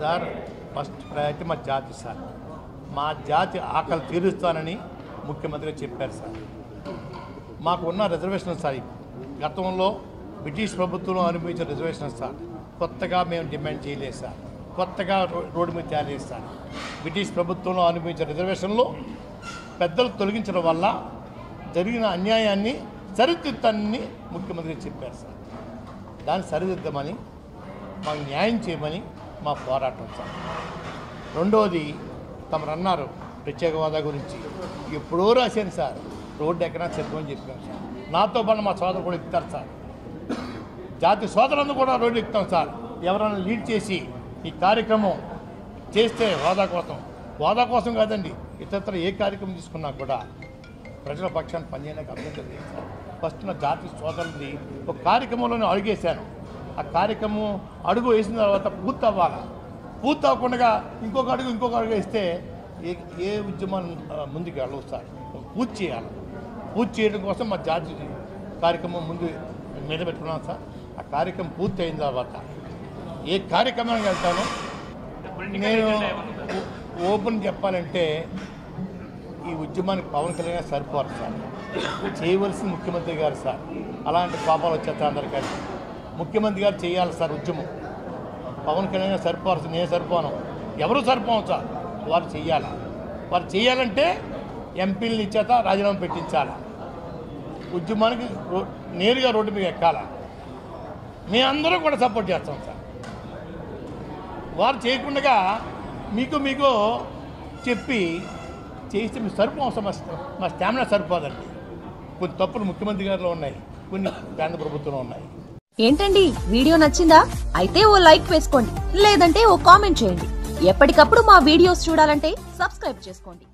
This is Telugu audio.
సార్ ఫస్ట్ ప్రయారిటీ మా జాతి సార్. మా జాతి ఆకలి తీరుస్తానని ముఖ్యమంత్రి చెప్పారు సార్. మాకు ఉన్న రిజర్వేషన్ సార్ గతంలో బ్రిటిష్ ప్రభుత్వం అనుభవించిన రిజర్వేషన్ సార్. కొత్తగా మేము డిమాండ్ చేయలేదు సార్. కొత్తగా రోడ్డు మీద తేలేదు సార్. బ్రిటిష్ ప్రభుత్వంలో అనుభవించిన రిజర్వేషన్లో పెద్దలు తొలగించడం వల్ల జరిగిన అన్యాయాన్ని సరిదిద్దాన్ని ముఖ్యమంత్రి చెప్పారు సార్. దాన్ని సరిదిద్దమని మాకు న్యాయం చేయమని మా పోరాటం సార్. రెండవది తమరు అన్నారు ప్రత్యేక హోదా గురించి. ఎప్పుడో రాశాను సార్. రోడ్డు ఎక్కడా సిద్ధమని చెప్పాను సార్. నాతో పాటు మా సోదరు కూడా ఎక్కుతారు సార్. జాతి సోదరులను కూడా రోడ్డు ఎక్కుతాం సార్. ఎవరైనా లీడ్ చేసి ఈ కార్యక్రమం చేస్తే హోదా కోసం. హోదా కోసం కాదండి ఇతరత్ర ఏ కార్యక్రమం తీసుకున్నా కూడా ప్రజల పక్షాన్ని పనిచేయడానికి అభ్యంతరం లేదు సార్. ఫస్ట్ నా జాతి సోదరుని ఒక కార్యక్రమంలోనే అడుగేశాను. ఆ కార్యక్రమం అడుగు వేసిన తర్వాత పూర్తి అవ్వాలి పూర్తి అవ్వకుండా ఇంకొక అడుగు ఇంకొక అడుగు వేస్తే ఏ ఏ ఉద్యమం ముందుకు వెళ్ళవు సార్. పూర్తి చేయాలి. పూర్తి చేయడం కోసం మా జాతి కార్యక్రమం ముందు మీద పెట్టుకున్నాం సార్. ఆ కార్యక్రమం పూర్తి అయిన తర్వాత ఏ కార్యక్రమానికి వెళ్తానో నేను ఓపెన్ చెప్పాలంటే ఈ ఉద్యమానికి పవన్ కళ్యాణ్ సరిపోరు సార్. చేయవలసింది ముఖ్యమంత్రి గారు సార్. అలాంటి పాపాలు వచ్చేస్తా అందరికీ. ముఖ్యమంత్రి గారు చేయాలి సార్ ఉద్యమం. పవన్ కళ్యాణ్ గారు సరిపోరు నేను సరిపోను. ఎవరు సరిపోను సార్? వారు చేయాలి. వారు చేయాలంటే ఎంపీలని ఇచ్చేత రాజీనామా పెట్టించాలి. ఉద్యమానికి రో నేరుగా రోడ్డు మీద ఎక్కాల. మేమందరం కూడా సపోర్ట్ చేస్తాం సార్. వారు చేయకుండా మీకు మీకు చెప్పి చేస్తే మీ సరిపోసం మా మా స్టామినా సరిపోదండి కొన్ని తప్పులు ముఖ్యమంత్రి గారిలో ఉన్నాయి కొన్ని కేంద్ర ప్రభుత్వంలో ఉన్నాయి. ఏంటండి? వీడియో నచ్చిందా? అయితే ఓ లైక్ వేసుకోండి లేదంటే ఓ కామెంట్ చేయండి. ఎప్పటికప్పుడు మా వీడియోస్ చూడాలంటే సబ్స్క్రైబ్ చేసుకోండి.